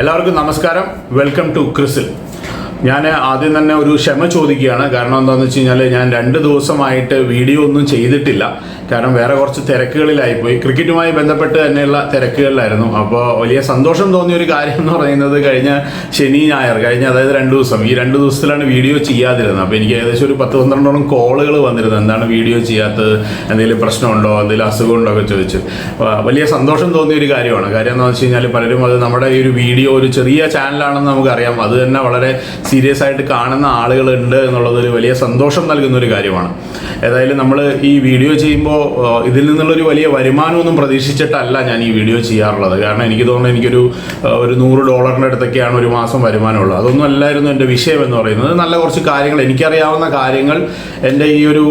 എല്ലാവർക്കും നമസ്കാരം. Welcome to CRISIL ഞാൻ ആദ്യം തന്നെ ഒരു ക്ഷമ ചോദിക്കുകയാണ്. കാരണം എന്താണെന്ന് വെച്ച് കഴിഞ്ഞാൽ ഞാൻ രണ്ട് ദിവസമായിട്ട് വീഡിയോ ഒന്നും ചെയ്തിട്ടില്ല. കാരണം വേറെ കുറച്ച് തിരക്കുകളിലായി പോയി. ക്രിക്കറ്റുമായി ബന്ധപ്പെട്ട് തന്നെയുള്ള തിരക്കുകളിലായിരുന്നു. അപ്പോൾ വലിയ സന്തോഷം തോന്നിയ ഒരു കാര്യം എന്ന് പറയുന്നത് കഴിഞ്ഞ ശനി ഞായർ കഴിഞ്ഞ അതായത് രണ്ട് ദിവസം. ഈ രണ്ട് ദിവസത്തിലാണ് വീഡിയോ ചെയ്യാതിരുന്നത്. അപ്പോൾ എനിക്ക് ഏകദേശം ഒരു പത്ത് പന്ത്രണ്ടോളം കോളുകൾ വന്നിരുന്നു. എന്താണ് വീഡിയോ ചെയ്യാത്തത്? എന്തെങ്കിലും പ്രശ്നമുണ്ടോ? എന്തെങ്കിലും അസുഖമുണ്ടോ ഒക്കെ ചോദിച്ചു. വലിയ സന്തോഷം തോന്നിയ ഒരു കാര്യമാണ്. കാര്യം എന്താണെന്ന് വെച്ച് കഴിഞ്ഞാൽ പലരും അത് നമ്മുടെ ഈ ഒരു വീഡിയോ ഒരു ചെറിയ ചാനലാണെന്ന് നമുക്കറിയാം. അത് തന്നെ വളരെ സീരിയസ് ആയിട്ട് കാണുന്ന ആളുകളുണ്ട് എന്നുള്ളത് ഒരു വലിയ സന്തോഷം നൽകുന്ന ഒരു കാര്യമാണ്. ഏതായാലും നമ്മൾ ഈ വീഡിയോ ചെയ്യുമ്പോൾ ഇതിൽ നിന്നുള്ളൊരു വലിയ വരുമാനമൊന്നും പ്രതീക്ഷിച്ചിട്ടല്ല ഞാൻ ഈ വീഡിയോ ചെയ്യാറുള്ളത്. കാരണം എനിക്ക് തോന്നുന്നു എനിക്കൊരു ഒരു നൂറ് ഡോളറിന്റെ അടുത്തൊക്കെയാണ് ഒരു മാസം വരുമാനമുള്ളത്. അതൊന്നും അല്ലായിരുന്നു എന്റെ വിഷയം എന്ന് പറയുന്നത് നല്ല കുറച്ച് കാര്യങ്ങൾ എനിക്കറിയാവുന്ന കാര്യങ്ങൾ എന്റെ ഈ ഒരു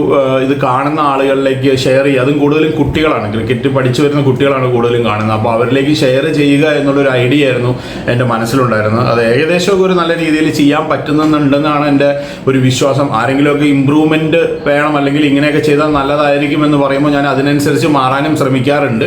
ഇത് കാണുന്ന ആളുകളിലേക്ക് ഷെയർ ചെയ്യുക. അതും കൂടുതലും കുട്ടികളാണ്. ക്രിക്കറ്റ് പഠിച്ചു വരുന്ന കുട്ടികളാണ് കൂടുതലും കാണുന്നത്. അപ്പോൾ അവരിലേക്ക് ഷെയർ ചെയ്യുക എന്നുള്ളൊരു ഐഡിയ ആയിരുന്നു എന്റെ മനസ്സിലുണ്ടായിരുന്നത്. അത് ഏകദേശമൊക്കെ ഒരു നല്ല രീതിയിൽ ചെയ്യാൻ പറ്റുന്നുണ്ടെന്നാണ് എന്റെ ഒരു വിശ്വാസം. ആരെങ്കിലുമൊക്കെ ഇമ്പ്രൂവ്മെന്റ് വേണം അല്ലെങ്കിൽ ഇങ്ങനെയൊക്കെ ചെയ്താൽ നല്ലതായിരിക്കും എന്ന് പറയുമ്പോൾ ഞാൻ അതിനനുസരിച്ച് മാറാനും ശ്രമിക്കാറുണ്ട്.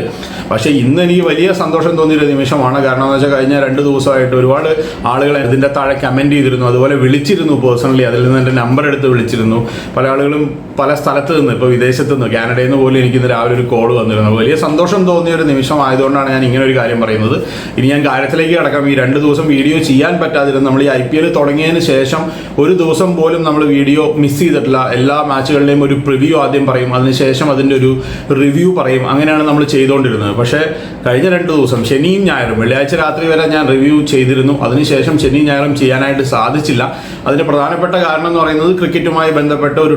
പക്ഷേ ഇന്ന് എനിക്ക് വലിയ സന്തോഷം തോന്നിയൊരു നിമിഷമാണ്. കാരണം എന്ന് വെച്ചാൽ കഴിഞ്ഞ രണ്ട് ദിവസമായിട്ട് ഒരുപാട് ആളുകൾ ഇതിന്റെ താഴെ കമന്റ് ചെയ്തിരുന്നു. അതുപോലെ വിളിച്ചിരുന്നു പേഴ്സണലി അതിൽ നിന്ന് എന്റെ നമ്പർ എടുത്ത് വിളിച്ചിരുന്നു. പല ആളുകളും പല സ്ഥലത്ത് നിന്ന് ഇപ്പോൾ വിദേശത്ത് നിന്ന് കാനഡയിൽ നിന്ന് പോലും എനിക്ക് ഇന്ന് രാവിലെ ഒരു കോൾ വന്നിരുന്നു. വലിയ സന്തോഷം തോന്നിയ ഒരു നിമിഷം ആയതുകൊണ്ടാണ് ഞാൻ ഇങ്ങനെ ഒരു കാര്യം പറയുന്നത്. ഇനി ഞാൻ കാര്യത്തിലേക്ക് കിടക്കാം. ഈ രണ്ട് ദിവസം വീഡിയോ ചെയ്യാൻ പറ്റാതിരുന്നു നമ്മൾ ഈ ഐ പി എൽ തുടങ്ങിയതിന് ശേഷം ഒരു ദിവസം പോലും നമ്മൾ വീഡിയോ മിസ് ചെയ്തിട്ടില്ല. എല്ലാ മാച്ചുകളുടെയും ഒരു പ്രിവ്യൂ ആദ്യം പറയും. അതിനുശേഷം അതിന്റെ ഒരു റിവ്യൂ പറയും. അങ്ങനെയാണ് നമ്മൾ ചെയ്തുകൊണ്ടിരുന്നത്. പക്ഷേ കഴിഞ്ഞ രണ്ട് ദിവസം ശനിയും ഞായറും വെള്ളിയാഴ്ച രാത്രി വരെ ഞാൻ റിവ്യൂ ചെയ്തിരുന്നു. അതിനുശേഷം ശനിയും ഞായറും ചെയ്യാനായിട്ട് സാധിച്ചില്ല. അതിന് പ്രധാനപ്പെട്ട കാരണം എന്ന് പറയുന്നത് ക്രിക്കറ്റുമായി ബന്ധപ്പെട്ട ഒരു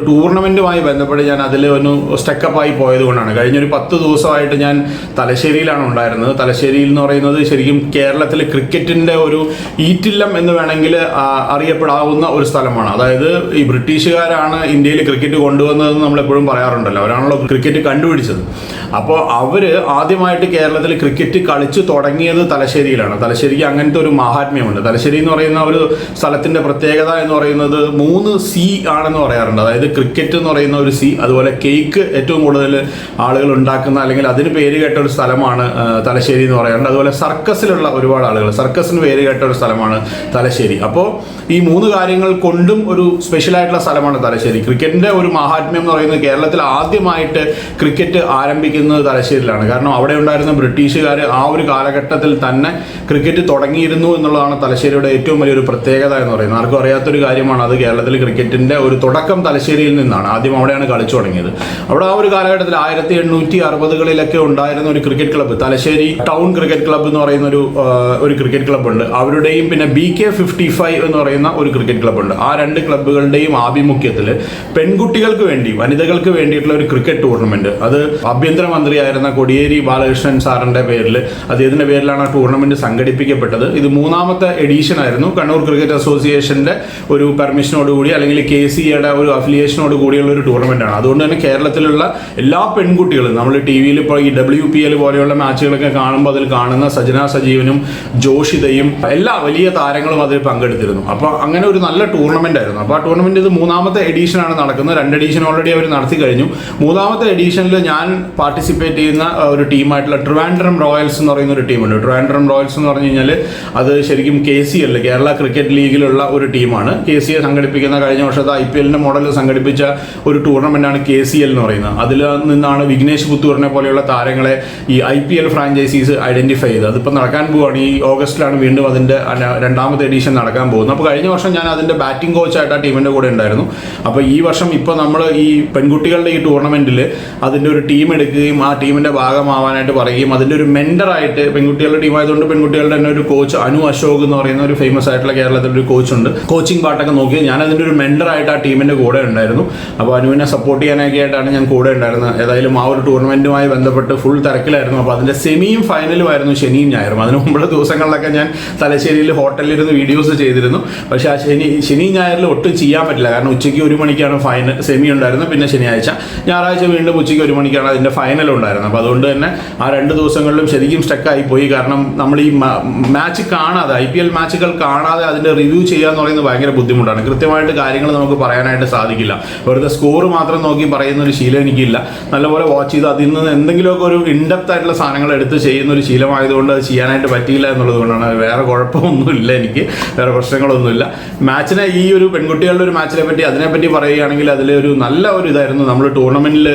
ടൂർണമെന്റുമായി ബന്ധപ്പെട്ട് ഞാൻ അതിൽ ഒന്ന് സ്റ്റെക്കപ്പായി പോയത് കൊണ്ടാണ്. കഴിഞ്ഞൊരു പത്ത് ദിവസമായിട്ട് ഞാൻ തലശ്ശേരിയിലാണ് ഉണ്ടായിരുന്നത്. തലശ്ശേരിയിൽ എന്ന് പറയുന്നത് ശരിക്കും കേരളത്തിലെ ക്രിക്കറ്റിന്റെ ഒരു ഈറ്റില്ലം എന്ന് വേണമെങ്കിൽ അറിയപ്പെടാവുന്ന ഒരു സ്ഥലമാണ്. അതായത് ഈ ബ്രിട്ടീഷുകാരാണ് ഇന്ത്യയിൽ ക്രിക്കറ്റ് കൊണ്ടുവന്നതെന്ന് നമ്മളെപ്പോഴും പറയാറുണ്ടല്ലോ. അവരാണല്ലോ ക്രിക്കറ്റ് കണ്ടുപിടിച്ചത്. അപ്പോൾ അവർ ആദ്യമായിട്ട് കേരളത്തിൽ ക്രിക്കറ്റ് കളിച്ചു തുടങ്ങിയത് തലശ്ശേരിയിലാണ്. തലശ്ശേരിക്ക് അങ്ങനത്തെ ഒരു മഹാത്മ്യമുണ്ട്. തലശ്ശേരി എന്ന് പറയുന്ന ഒരു സ്ഥലത്തിന്റെ പ്രത്യേകത എന്ന് പറയുന്നത് മൂന്ന് സി ആണെന്ന് പറയാറുണ്ട്. അതായത് ക്രിക്കറ്റ് എന്ന് പറയുന്ന ഒരു സി അതുപോലെ കേക്ക് ഏറ്റവും കൂടുതൽ ആളുകൾ ഉണ്ടാക്കുന്ന അല്ലെങ്കിൽ അതിന് പേര് കേട്ട ഒരു സ്ഥലമാണ് തലശ്ശേരി എന്ന് പറയാറുണ്ട്. അതുപോലെ സർക്കസിലുള്ള ഒരുപാട് ആളുകൾ സർക്കസിന് പേര് കേട്ട ഒരു സ്ഥലമാണ് തലശ്ശേരി. അപ്പോൾ ഈ മൂന്ന് കാര്യങ്ങൾ കൊണ്ടും ഒരു സ്പെഷ്യൽ ആയിട്ടുള്ള സ്ഥലമാണ് തലശ്ശേരി. ക്രിക്കറ്റിന്റെ ഒരു മഹാത്മ്യം എന്ന് പറയുന്നത് കേരളത്തിൽ ആദ്യമായിട്ട് ക്രിക്കറ്റ് ആരംഭിക്കുന്നത് തലശ്ശേരിയിലാണ്. കാരണം അവിടെ ഉണ്ടായിരുന്ന ബ്രിട്ടീഷുകാർ ആ ഒരു കാലഘട്ടത്തിൽ തന്നെ ക്രിക്കറ്റ് തുടങ്ങിയിരുന്നു എന്നുള്ളതാണ് തലശ്ശേരിയുടെ ഏറ്റവും വലിയൊരു പ്രത്യേകത എന്ന് പറയുന്നത്. ആർക്കും അറിയാത്തൊരു കാര്യമാണ് അത് കേരളത്തിൽ ക്രിക്കറ്റിന്റെ ഒരു തുടക്കം തലശ്ശേരിയിൽ നിന്നാണ്. ആദ്യം അവിടെയാണ് കളിച്ചു തുടങ്ങിയത്. അവിടെ ആ ഒരു കാലഘട്ടത്തിൽ ആയിരത്തി എണ്ണൂറ്റി അറുപതുകളിലൊക്കെ ഉണ്ടായിരുന്ന ഒരു cricket club Thalassery town cricket club എന്ന് പറയുന്ന ഒരു ഒരു ക്രിക്കറ്റ് ക്ലബ്ബ് ഉണ്ട് അവരുടെയും പിന്നെ ബി കെ ഫിഫ്റ്റി ഫൈവ് എന്ന് പറയുന്ന ഒരു ക്രിക്കറ്റ് ക്ലബ്ബ് ഉണ്ട് ആ രണ്ട് ക്ലബ്ബുകളുടെയും ആഭിമുഖ്യത്തിൽ പെൺകുട്ടികൾക്ക് വേണ്ടി വനിതകൾക്ക് വേണ്ടിയിട്ടുള്ള ഒരു ക്രിക്കറ്റ് ടൂർണമെന്റ്. അത് ആഭ്യന്തരമന്ത്രിയായിരുന്ന കൊടിയേരി ബാലകൃഷ്ണൻ സാറിന്റെ പേരിൽ അദ്ദേഹത്തിന്റെ പേരിലാണ് ആ ടൂർണമെന്റ് സംഘടിപ്പിക്കപ്പെട്ടത്. ഇത് മൂന്നാമത്തെ എഡീഷൻ ആയിരുന്നു കണ്ണൂർ ക്രിക്കറ്റ് അസോസിയേഷന്റെ ഒരു പെർമിഷനോടുകൂടി അല്ലെങ്കിൽ കെ സി എയുടെ ഒരു അഫിലിയേഷനോട് കൂടിയുള്ള ഒരു ടൂർണമെന്റ് ആണ്. അതുകൊണ്ട് തന്നെ കേരളത്തിലുള്ള എല്ലാ പെൺകുട്ടികളും നമ്മൾ ടി വിയിൽ ഇപ്പോൾ ഈ ഡബ്ല്യു പി എൽ പോലെയുള്ള മാച്ചുകളൊക്കെ കാണുമ്പോൾ അതിൽ കാണുന്ന സജന സജീവനും ജോഷിതയും എല്ലാ വലിയ താരങ്ങളും അതിൽ പങ്കെടുത്തിരുന്നു. അപ്പോൾ അങ്ങനെ ഒരു നല്ല ടൂർണമെന്റ് ആയിരുന്നു. അപ്പോൾ ആ ടൂർണമെന്റ് ഇത് മൂന്നാമത്തെ എഡീഷൻ ആണ് നടക്കുന്നത്. രണ്ട് എഡീഷൻ ഓൾറെഡി അവർ നടത്തി കഴിഞ്ഞു. മൂന്നാമത്തെ എഡീഷനിൽ ഞാൻ പാർട്ടിസിപ്പേറ്റ് ചെയ്യുന്ന ഒരു ടീമായിട്ടുള്ള ട്രിവാൻഡ്രം റോയൽസ് എന്ന് പറയുന്ന ഒരു ടീമുണ്ട്. ട്രിവാൻഡ്രം റോയൽസ് എന്ന് പറഞ്ഞു കഴിഞ്ഞാൽ അത് ശരിക്കും K C L Kerala cricket ലീഗിലുള്ള ഒരു ടീമാണ്. കെ സി എ സംഘടിപ്പിക്കുന്ന കഴിഞ്ഞ വർഷത്തെ ഐ പി എല്ലിന്റെ മോഡൽ സംഘടിപ്പിച്ച ഒരു ടൂർണമെന്റാണ് കെ സി എൽ എന്ന് പറയുന്നത്. അതിൽ നിന്നാണ് വിഘ്നേഷ് പുത്തൂറിനെ പോലെയുള്ള താരങ്ങളെ ഈ I P L franchises identify ചെയ്ത് അതിപ്പോൾ നടക്കാൻ പോവുകയാണ് ഈ ഓഗസ്റ്റിലാണ് വീണ്ടും അതിന്റെ രണ്ടാമത്തെ എഡീഷൻ നടക്കാൻ പോകുന്നത്. അപ്പോൾ കഴിഞ്ഞ വർഷം ഞാൻ അതിന്റെ ബാറ്റിംഗ് കോച്ചായിട്ട് ആ ടീമിന്റെ കൂടെ ഉണ്ടായിരുന്നു. അപ്പോൾ ഈ വർഷം ഇപ്പോൾ നമ്മൾ ഈ പെൺകുട്ടികളുടെ ഈ ടൂർണമെന്റിൽ അതിന്റെ ഒരു ടീം എടുക്കുകയും ആ ടീമിന്റെ ഭാഗമാവാനായിട്ട് പറയുകയും അതിന്റെ ഒരു മെന്ററായിട്ട് പെൺകുട്ടികളുടെ ടീം ആയതുകൊണ്ട് പെൺകുട്ടികളുടെ തന്നെ ഒരു കോച്ച് അനു അശോക് എന്ന് പറയുന്ന ഒരു ഫേമസ് ആയിട്ടുള്ള കേരളത്തിലൊരു ഒരു കോച്ച് ഉണ്ട് കോച്ചിങ് പാട്ടൊക്കെ നോക്കി ഞാൻ അതിന്റെ ഒരു മെന്ററായിട്ട് ആ ടീമിന്റെ കൂടെ ഉണ്ടായിരുന്നു. അപ്പോൾ അനുവിനെ സപ്പോർട്ട് ചെയ്യാനൊക്കെ ആയിട്ടാണ് ഞാൻ കൂടെ ഉണ്ടായിരുന്നത്. ഏതായാലും ആ ഒരു ടൂർണമെന്റുമായി ബന്ധപ്പെട്ട് ഫുൾ തിരക്കിലായിരുന്നു. അപ്പോൾ അതിന്റെ സെമിയും ഫൈനലും ആയിരുന്നു ശനിയും ഞായറും. അതിന് മുമ്പുള്ള ദിവസങ്ങളിലൊക്കെ ഞാൻ തലശ്ശേരിയിൽ ഹോട്ടലിലിരുന്ന് വീഡിയോസ് ചെയ്തിരുന്നു. പക്ഷേ ആ ശനി ശനി ഞായറിൽ ഒട്ടും ചെയ്യാൻ പറ്റില്ല. കാരണം ഉച്ചയ്ക്ക് ഒരു മണിക്കാണ് ഫൈനൽ സെമി ഉണ്ടായിരുന്നത്. പിന്നെ ശനിയാഴ്ച ഞായറാഴ്ച വീണ്ടും ഉച്ചയ്ക്ക് ഒരു മണിക്കാണ് അതിന്റെ ഫൈനൽ ഉണ്ടായിരുന്നത്. അപ്പോൾ അതുകൊണ്ട് തന്നെ ആ രണ്ട് ദിവസങ്ങളിലും ശരിക്കും സ്റ്റക്കായി പോയി കാരണം നമ്മൾ ഈ മാച്ച് കാണാതെ ഐ പി എൽ മാച്ചുകൾ കാണാതെ അതിന്റെ റിവ്യൂ ചെയ്യുക എന്ന് പറയുന്നത് ഭയങ്കര ബുദ്ധിമുട്ടാണ്. കൃത്യമായിട്ട് കാര്യങ്ങൾ നമുക്ക് പറയാനായിട്ട് സാധിക്കില്ല. വെറുതെ സ്കോർ സ്കോർ മാത്രം നോക്കി പറയുന്ന ഒരു ശീലം എനിക്കില്ല. നല്ലപോലെ വാച്ച് ചെയ്ത് അതിൽ നിന്ന് എന്തെങ്കിലുമൊക്കെ ഒരു ഇൻഡെപ്ത് ആയിട്ടുള്ള സാധനങ്ങൾ എടുത്ത് ചെയ്യുന്ന ഒരു ശീലമായതുകൊണ്ട് അത് ചെയ്യാനായിട്ട് പറ്റിയില്ല എന്നുള്ളത് കൊണ്ടാണ്. വേറെ കുഴപ്പമൊന്നുമില്ല എനിക്ക്. വേറെ പ്രശ്നങ്ങളൊന്നുമില്ല. മാച്ചിനെ ഈ ഒരു പെൺകുട്ടികളുടെ ഒരു മാച്ചിനെ പറ്റി അതിനെപ്പറ്റി പറയുകയാണെങ്കിൽ അതിലൊരു നല്ല ഒരു ഇതായിരുന്നു. നമ്മൾ ടൂർണമെന്റിൽ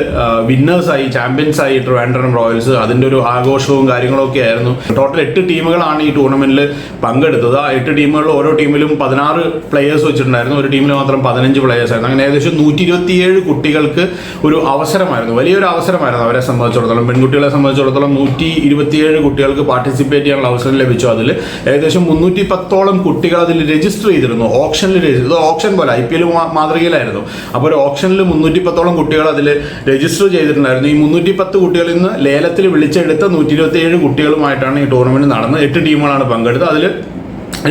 വിന്നേഴ്സായി ചാമ്പ്യൻസ് ആയി ട്രിവാൻഡ്രം റോയൽസ് അതിന്റെ ഒരു ആഘോഷവും കാര്യങ്ങളൊക്കെ ആയിരുന്നു. ടോട്ടൽ എട്ട് ടീമുകളാണ് ഈ ടൂർണമെന്റിൽ പങ്കെടുത്തത്. ആ എട്ട് ടീമുകളിൽ ഓരോ ടീമിലും പതിനാറ് പ്ലെയേഴ്സ് വെച്ചിട്ടുണ്ടായിരുന്നു. ഒരു ടീമിൽ മാത്രം പതിനഞ്ച് പ്ലെയേഴ്സ് ആയിരുന്നു. അങ്ങനെ ഏകദേശം നൂറ്റി ഇരുപത്തിയേഴ് കുട്ടികൾക്ക് ഒരു അവസരമായിരുന്നു. വലിയൊരു അവസരമായിരുന്നു അവരെ സംബന്ധിച്ചിടത്തോളം. പെൺകുട്ടികളെ സംബന്ധിച്ചിടത്തോളം നൂറ്റി ഇരുപത്തിയേഴ് കുട്ടികൾക്ക് പാർട്ടിസിപ്പേറ്റ് ചെയ്യാനുള്ള അവസരം ലഭിച്ചു അതിൽ. ഏകദേശം മുന്നൂറ്റി പത്തോളം കുട്ടികൾ അതിൽ രജിസ്റ്റർ ചെയ്തിരുന്നു. ഓപ്ഷനിൽ രജിസ്റ്റർ ഓപ്ഷൻ പോലെ ഐ പി എൽ മാതൃകയിലായിരുന്നു. അപ്പോൾ ഒരു ഓപ്ഷനിൽ മുന്നൂറ്റി പത്തോളം കുട്ടികൾ അതിൽ രജിസ്റ്റർ ചെയ്തിട്ടുണ്ടായിരുന്നു. ഈ മുന്നൂറ്റി പത്ത് കുട്ടികളിൽ നിന്ന് ലേലത്തിൽ വിളിച്ചെടുത്ത നൂറ്റി ഇരുപത്തി ഏഴ് കുട്ടികളുമായിട്ടാണ് ഈ ടൂർണമെന്റ് നടന്നത്. എട്ട് ടീമുകളാണ് പങ്കെടുത്തത്. അതിൽ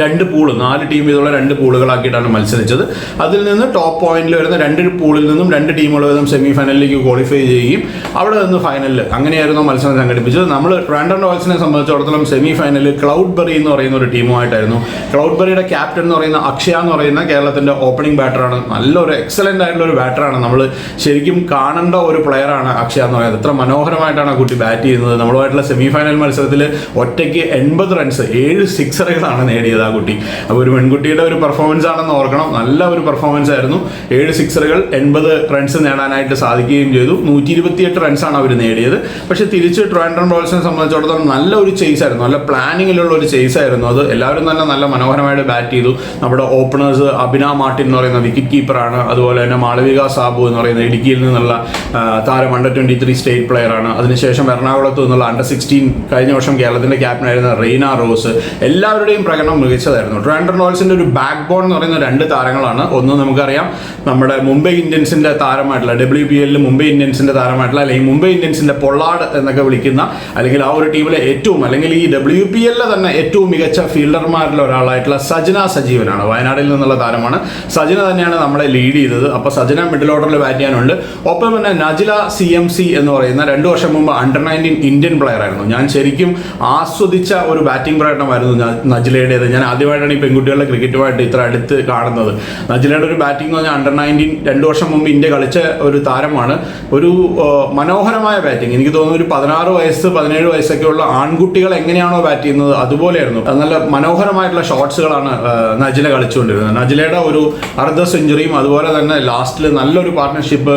രണ്ട് പൂൾ നാല് ടീം ഇതുള്ള രണ്ട് പൂളുകളാക്കിയിട്ടാണ് മത്സരിച്ചത്. അതിൽ നിന്ന് ടോപ്പ് പോയിന്റിൽ വരുന്ന രണ്ട് പൂളിൽ നിന്നും രണ്ട് ടീമുകൾ വീതം സെമി ഫൈനലിലേക്ക് ക്വാളിഫൈ ചെയ്യുകയും അവിടെ നിന്ന് ഫൈനലിൽ അങ്ങനെയായിരുന്നു മത്സരം സംഘടിപ്പിച്ചത്. നമ്മൾ ട്രാൻഡൻ റോയൽസിനെ സംബന്ധിച്ചിടത്തോളം സെമി ഫൈനലിൽ ക്ലൗഡ് ബെറി എന്ന് പറയുന്ന ഒരു ടീമുമായിട്ടായിരുന്നു ക്ലൗഡ് ബെറിയുടെ ക്യാപ്റ്റൻ എന്ന് പറയുന്ന അക്ഷയ എന്ന് പറയുന്ന കേരളത്തിന്റെ ഓപ്പണിംഗ് ബാറ്ററാണ് നല്ലൊരു എക്സലന്റ് ആയിട്ടുള്ള ഒരു ബാറ്ററാണ് നമ്മൾ ശരിക്കും കാണേണ്ട ഒരു പ്ലെയറാണ് അക്ഷയ എന്ന് പറയുന്നത്. എത്ര മനോഹരമായിട്ടാണ് ആ കുട്ടി ബാറ്റ് ചെയ്യുന്നത്. നമ്മളുമായിട്ടുള്ള സെമി ഫൈനൽ മത്സരത്തിൽ ഒറ്റയ്ക്ക് എൺപത് റൺസ് ഏഴ് സിക്സറുകളാണ് നേടിയത്. ആ കുട്ടി. അപ്പോൾ ഒരു പെൺകുട്ടിയുടെ ഒരു പെർഫോമൻസ് ആണെന്ന് ഓർക്കണം. നല്ല ഒരു പെർഫോമൻസ് ആയിരുന്നു. ഏഴ് സിക്സറുകൾ എൺപത് റൺസ് നേടാനായിട്ട് സാധിക്കുകയും ചെയ്തു. നൂറ്റി ഇരുപത്തിയെട്ട് റൺസാണ് അവർ നേടിയത്. പക്ഷേ തിരിച്ച് ട്രിവാൻഡ്രം റോൾസിനെ സംബന്ധിച്ചിടത്തോളം നല്ല ഒരു ചേസ് ആയിരുന്നു. നല്ല പ്ലാനിങ്ങിലുള്ള ഒരു ചേസ് ആയിരുന്നു അത്. എല്ലാവരും തന്നെ നല്ല മനോഹരമായിട്ട് ബാറ്റ് ചെയ്തു. നമ്മുടെ ഓപ്പണേഴ്സ് അഭിന മാർട്ടിൻ എന്ന് പറയുന്ന വിക്കറ്റ് കീപ്പറാണ് അതുപോലെ തന്നെ മാളവിക സാബു എന്ന് പറയുന്ന ഇടുക്കിയിൽ നിന്നുള്ള താരം അണ്ടർ ട്വന്റി ത്രീ സ്റ്റേറ്റ് പ്ലെയറാണ് അതിനുശേഷം എറണാകുളത്ത് നിന്നുള്ള അണ്ടർ സിക്സ്റ്റീൻ കഴിഞ്ഞ വർഷം കേരളത്തിന്റെ ക്യാപ്റ്റനായിരുന്ന റെയ്ന റോസ്. എല്ലാവരുടെയും പ്രകടനം മികച്ചതായിരുന്നു ട്രാൻഡർ റോൾസിന്റെ ഒരു ബാക്ക് ബോൺ എന്ന് പറയുന്ന രണ്ട് താരങ്ങളാണ്. ഒന്ന് നമുക്കറിയാം നമ്മുടെ മുംബൈ ഇന്ത്യൻസിന്റെ താരമായിട്ടുള്ള ഡബ്ല്യു പി എല്ലിൽ മുംബൈ ഇന്ത്യൻസിന്റെ താരമായിട്ടുള്ള അല്ലെങ്കിൽ മുംബൈ ഇന്ത്യൻസിന്റെ പൊള്ളാട് എന്നൊക്കെ വിളിക്കുന്ന അല്ലെങ്കിൽ ആ ഒരു ടീമിലെ ഏറ്റവും അല്ലെങ്കിൽ ഈ ഡബ്ല്യു പി എല്ലിലെ തന്നെ ഏറ്റവും മികച്ച ഫീൽഡർമാരിൽ ഒരാളായിട്ടുള്ള സജന സജീവനാണ്. വയനാടിൽ നിന്നുള്ള താരമാണ്. സജന തന്നെയാണ് നമ്മളെ ലീഡ് ചെയ്തത്. അപ്പോൾ സജന മിഡിൽ ഓർഡറിൽ ബാറ്റ് ചെയ്യാനുണ്ട്. ഒപ്പം തന്നെ നജില സി എം സി എന്ന് പറയുന്ന രണ്ടു വർഷം മുമ്പ് അണ്ടർ നയന്റീൻ ഇന്ത്യൻ പ്ലെയർ ആയിരുന്നു. ഞാൻ ശരിക്കും ആസ്വദിച്ച ഒരു ബാറ്റിംഗ് പ്രകടനമായിരുന്നു നജിലയുടേത്. ഞാൻ ആദ്യമായിട്ടാണ് ഈ പെൺകുട്ടികളുടെ ക്രിക്കറ്റുമായിട്ട് ഇത്ര അടുത്ത് കാണുന്നത്. നജിലയുടെ ഒരു ബാറ്റിംഗ് എന്ന് പറഞ്ഞാൽ അണ്ടർ നയന്റീൻ രണ്ട് വർഷം മുമ്പ് ഇന്ത്യ കളിച്ച ഒരു താരമാണ്. ഒരു മനോഹരമായ ബാറ്റിംഗ് എനിക്ക് തോന്നുന്നു ഒരു പതിനാറ് വയസ്സ് പതിനേഴ് വയസ്സൊക്കെ ഉള്ള ആൺകുട്ടികൾ എങ്ങനെയാണോ ബാറ്റ് ചെയ്യുന്നത് അതുപോലെയായിരുന്നു. അത് നല്ല മനോഹരമായിട്ടുള്ള ഷോട്ട്സുകളാണ് നജില കളിച്ചുകൊണ്ടിരുന്നത്. നജിലയുടെ ഒരു അർദ്ധ സെഞ്ചുറിയും അതുപോലെ തന്നെ ലാസ്റ്റിൽ നല്ലൊരു പാർട്ണർഷിപ്പ്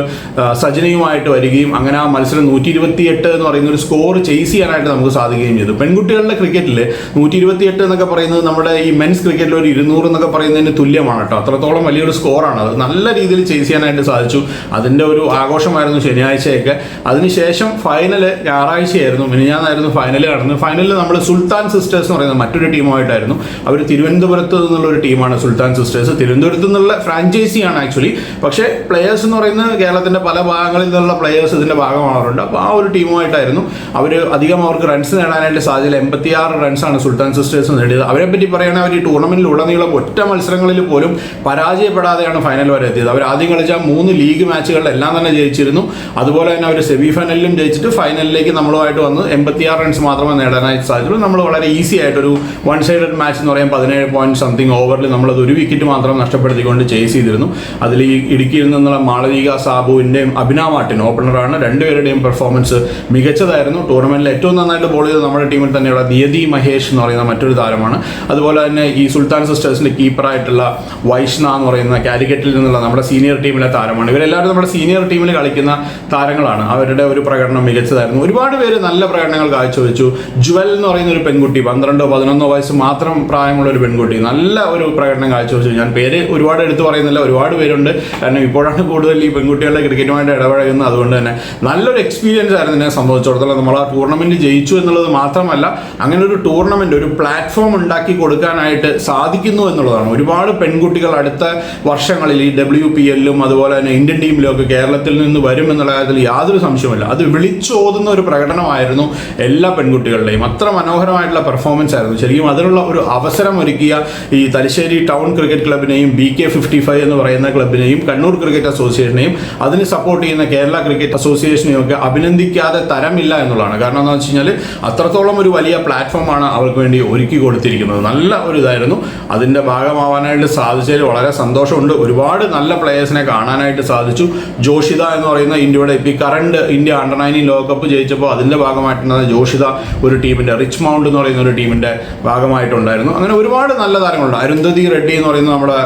സജനയുമായിട്ട് വരികയും അങ്ങനെ ആ മത്സരം നൂറ്റി ഇരുപത്തിയെട്ട് എന്ന് പറയുന്ന ഒരു സ്കോർ ചെയ്സ് ചെയ്യാനായിട്ട് നമുക്ക് സാധിക്കുകയും ചെയ്തു. പെൺകുട്ടികളുടെ ക്രിക്കറ്റിൽ നൂറ്റി ഇരുപത്തിയെട്ട് എന്നൊക്കെ പറയുന്നത് നമ്മുടെ ഈ മെൻസ് ക്രിക്കറ്റിൽ ഒരു ഇരുന്നൂറ് എന്നൊക്കെ പറയുന്നതിന് തുല്യമാണ് കേട്ടോ. അത്രത്തോളം വലിയൊരു സ്കോറാണ് അത് നല്ല രീതിയിൽ ചേസ് ചെയ്യാനായിട്ട് സാധിച്ചു. അതിന്റെ ഒരു ആഘോഷമായിരുന്നു ശനിയാഴ്ചയൊക്കെ. അതിനുശേഷം ഫൈനൽ ഞായറാഴ്ചയായിരുന്നു. മിനിഞ്ഞാന്നായിരുന്നു ഫൈനൽ നടന്നത്. ഫൈനലിൽ നമ്മൾ സുൽത്താൻ സിസ്റ്റേഴ്സ് എന്ന് പറയുന്ന മറ്റൊരു ടീമുമായിട്ടായിരുന്നു. അവർ തിരുവനന്തപുരത്ത് നിന്നുള്ള ഒരു ടീമാണ് സുൽത്താൻ സിസ്റ്റേഴ്സ് തിരുവനന്തപുരത്ത് നിന്നുള്ള ഫ്രാഞ്ചൈസിയാണ് ആക്ച്വലി പക്ഷേ പ്ലേയേഴ്സ് എന്ന് പറയുന്നത് കേരളത്തിന്റെ പല ഭാഗങ്ങളിൽ നിന്നുള്ള പ്ലേയേഴ്സ് ഇതിന്റെ ഭാഗമാവാറുണ്ട്. അപ്പോൾ ആ ഒരു ടീമുമായിട്ടായിരുന്നു. അവർ അധികം അവർക്ക് റൺസ് നേടാനായിട്ട് സാധ്യത എൺപത്തിയാറ് റൺസാണ് സുൽത്താൻ സിസ്റ്റേഴ്സ് നേടിയത്. അവരെ പറ്റി പറയുകയാണെങ്കിൽ അവർ ഈ ടൂർണമെന്റിൽ ഉടനീളം ഒറ്റ മത്സരങ്ങളിൽ പോലും പരാജയപ്പെടാതെയാണ് ഫൈനൽ വരെ എത്തിയത്. അവർ ആദ്യം കളിച്ച മൂന്ന് ലീഗ് മാച്ചുകളിലെല്ലാം തന്നെ ജയിച്ചിരുന്നു. അതുപോലെ തന്നെ അവർ സെമി ഫൈനലിലും ജയിച്ചിട്ട് ഫൈനലിലേക്ക് നമ്മളുമായിട്ട് വന്ന് എൺപത്തിയാറ് റൺസ് മാത്രമേ നേടാനായിട്ട് സാധിച്ചുള്ളൂ നമ്മൾ വളരെ ഈസി ആയിട്ടൊരു വൺ സൈഡഡ് മാച്ച് എന്ന് പറയാൻ പതിനേഴ് പോയിന്റ് സംതിങ് ഓവറിൽ നമ്മളത് ഒരു വിക്കറ്റ് മാത്രം നഷ്ടപ്പെടുത്തിക്കൊണ്ട് ചേസ് ചെയ്തിരുന്നു. അതിൽ ഈ ഇടുക്കിയിൽ നിന്നുള്ള മാളവിക സാബുവിന്റെയും അഭിന മാർട്ടിൻ ഓപ്പണറാണ് രണ്ടുപേരുടെയും പെർഫോമൻസ് മികച്ചതായിരുന്നു. ടൂർണമെന്റിൽ ഏറ്റവും നന്നായിട്ട് ബോൾ ചെയ്ത് നമ്മുടെ ടീമിൽ തന്നെയുള്ള നിയതി മഹേഷ് എന്ന് പറയുന്ന മറ്റൊരു താരമാണ്. അതുപോലെ തന്നെ ഈ സുൽത്താൻ സിസ്റ്റേഴ്സിന്റെ കീപ്പറായിട്ടുള്ള വൈഷ്ണ എന്ന് പറയുന്ന കാലിക്കറ്റിൽ നിന്നുള്ള നമ്മുടെ സീനിയർ ടീമിലെ താരമാണ്. ഇവരെല്ലാവരും നമ്മുടെ സീനിയർ ടീമിൽ കളിക്കുന്ന താരങ്ങളാണ്. അവരുടെ ഒരു പ്രകടനം മികച്ചതായിരുന്നു. ഒരുപാട് പേര് നല്ല പ്രകടനങ്ങൾ കാഴ്ചവെച്ചു. ജുവൽ എന്ന് പറയുന്ന ഒരു പെൺകുട്ടി പന്ത്രണ്ടോ പതിനൊന്നോ വയസ്സ് മാത്രം പ്രായമുള്ള ഒരു പെൺകുട്ടി നല്ല ഒരു പ്രകടനം കാഴ്ചവെച്ചു. ഞാൻ പേര് ഒരുപാട് എടുത്തു പറയുന്നില്ല ഒരുപാട് പേരുണ്ട്. കാരണം ഇപ്പോഴാണ് കൂടുതൽ ഈ പെൺകുട്ടികളുടെ ക്രിക്കറ്റുമായിട്ട് ഇടപഴകുന്നത്. അതുകൊണ്ട് തന്നെ നല്ലൊരു എക്സ്പീരിയൻസ് ആയിരുന്നു എന്നെ സംബന്ധിച്ചിടത്തോളം. നമ്മൾ ആ ടൂർണമെന്റ് ജയിച്ചു എന്നുള്ളത് മാത്രമല്ല അങ്ങനെ ഒരു ടൂർണമെന്റ് ഒരു പ്ലാറ്റ്ഫോം ഉണ്ടാക്കി കൊടുക്കാനായിട്ട് സാധിക്കുന്നു എന്നുള്ളതാണ്. ഒരുപാട് പെൺകുട്ടികൾ അടുത്ത വർഷങ്ങളിൽ ഈ ഡബ്ല്യു പി എല്ലും അതുപോലെ തന്നെ ഇന്ത്യൻ ടീമിലും ഒക്കെ കേരളത്തിൽ നിന്ന് വരും എന്നുള്ള കാര്യത്തിൽ യാതൊരു സംശയമില്ല അത് വിളിച്ചോതുന്ന ഒരു പ്രകടനമായിരുന്നു എല്ലാ പെൺകുട്ടികളുടെയും. അത്ര മനോഹരമായിട്ടുള്ള പെർഫോമൻസ് ആയിരുന്നു. ശരിക്കും അതിനുള്ള ഒരു അവസരം ഒരുക്കിയ ഈ തലശ്ശേരി ടൗൺ ക്രിക്കറ്റ് ക്ലബിനെയും ബി കെ ഫിഫ്റ്റി ഫൈവ് എന്ന് പറയുന്ന ക്ലബിനെയും കണ്ണൂർ ക്രിക്കറ്റ് അസോസിയേഷനെയും അതിന് സപ്പോർട്ട് ചെയ്യുന്ന കേരള ക്രിക്കറ്റ് അസോസിയേഷനെയും ഒക്കെ അഭിനന്ദിക്കാതെ തരമില്ല എന്നുള്ളതാണ്. കാരണം എന്താണെന്ന് വെച്ച് കഴിഞ്ഞാൽ അത്രത്തോളം ഒരു വലിയ പ്ലാറ്റ്ഫോമാണ് അവർക്ക് വേണ്ടി ഒരുക്കി കൊടുത്തിരിക്കുന്നത്. നല്ല നല്ല ഒരു ഇതായിരുന്നു അതിന്റെ ഭാഗമാവാനായിട്ട് സാധിച്ചതിൽ വളരെ സന്തോഷമുണ്ട്. ഒരുപാട് നല്ല പ്ലേയേഴ്സിനെ കാണാനായിട്ട് സാധിച്ചു. ജോഷിത എന്ന് പറയുന്ന ഇന്ത്യയുടെ ഇപ്പോൾ കറണ്ട് ഇന്ത്യ അണ്ടർ നയന്റീൻ ലോകകപ്പ് ജയിച്ചപ്പോൾ അതിന്റെ ഭാഗമായിട്ടുണ്ടായ ജോഷിത ഒരു ടീമിന്റെ റിച്ച് മൗണ്ട് എന്ന് പറയുന്ന ഒരു ടീമിന്റെ ഭാഗമായിട്ടുണ്ടായിരുന്നു. അങ്ങനെ ഒരുപാട് നല്ല താരങ്ങളുണ്ട്. അരുന്ധതി റെഡ്ഡി എന്ന് പറയുന്ന നമ്മുടെ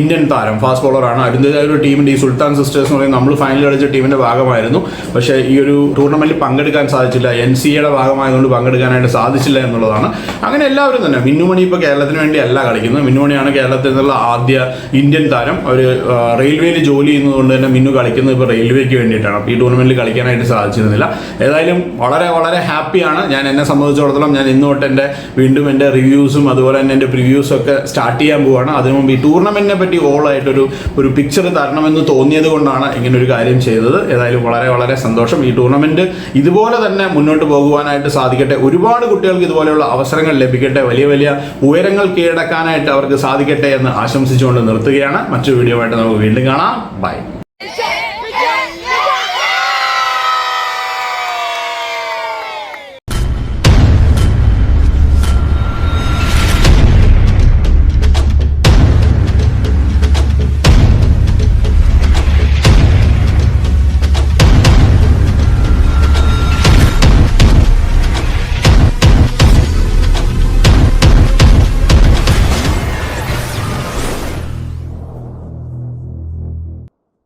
ഇന്ത്യൻ താരം ഫാസ്റ്റ് ബോളറാണ് അരുന്ധതി ഒരു ടീമിന്റെ ഈ സുൽത്താൻ സിസ്റ്റേഴ്സ് എന്ന് പറയുന്ന നമ്മൾ ഫൈനൽ കളിച്ച ടീമിന്റെ ഭാഗമായിരുന്നു. പക്ഷേ ഈ ഒരു ടൂർണമെന്റിൽ പങ്കെടുക്കാൻ സാധിച്ചില്ല. എൻ സി എയുടെ ഭാഗമായതുകൊണ്ട് പങ്കെടുക്കാനായിട്ട് സാധിച്ചില്ല എന്നുള്ളതാണ്. അങ്ങനെ എല്ലാവരും തന്നെ മിന്നുമണി ഇപ്പോൾ കേരളത്തിന് വേണ്ടി അല്ല കളിക്കുന്നത്. മിന്നുമണിയാണ് കേരളത്തിൽ നിന്നുള്ള ആദ്യ ഇന്ത്യൻ താരം. ഒരു റെയിൽവേയിൽ ജോലി ചെയ്യുന്നതുകൊണ്ട് തന്നെ മിന്നു കളിക്കുന്നത് ഇപ്പോൾ റെയിൽവേക്ക് വേണ്ടിയിട്ടാണ്. അപ്പോൾ ഈ ടൂർണമെന്റിൽ കളിക്കാനായിട്ട് സാധിച്ചിരുന്നില്ല. ഏതായാലും വളരെ വളരെ ഹാപ്പിയാണ്. ഞാൻ എന്നെ സംബന്ധിച്ചിടത്തോളം ഞാൻ ഇന്ന് തൊട്ട് എന്റെ വീണ്ടും എന്റെ റിവ്യൂസും അതുപോലെ തന്നെ എന്റെ പ്രിവ്യൂസും ഒക്കെ സ്റ്റാർട്ട് ചെയ്യാൻ പോവുകയാണ് അതിനു മുമ്പ് ഈ ടൂർണമെന്റിനെ പറ്റി ഓൾ ആയിട്ടൊരു ഒരു പിക്ചർ തരണമെന്ന് തോന്നിയത് കൊണ്ടാണ് ഇങ്ങനെ ഒരു കാര്യം ചെയ്തത്. ഏതായാലും വളരെ വളരെ സന്തോഷം. ഈ ടൂർണമെന്റ് ഇതുപോലെ തന്നെ മുന്നോട്ട് പോകുവാനായിട്ട് സാധിക്കട്ടെ. ഒരുപാട് കുട്ടികൾക്ക് ഇതുപോലെയുള്ള അവസരങ്ങൾ ലഭിക്കട്ടെ. വലിയ വലിയ ഉയരങ്ങൾ കീഴടക്കാനായിട്ട് അവർക്ക് സാധിക്കട്ടെ എന്ന് ആശംസിച്ചുകൊണ്ട് നിർത്തുകയാണ്. മറ്റൊരു വീഡിയോ ആയിട്ട് നമുക്ക് വീണ്ടും കാണാം. ബൈ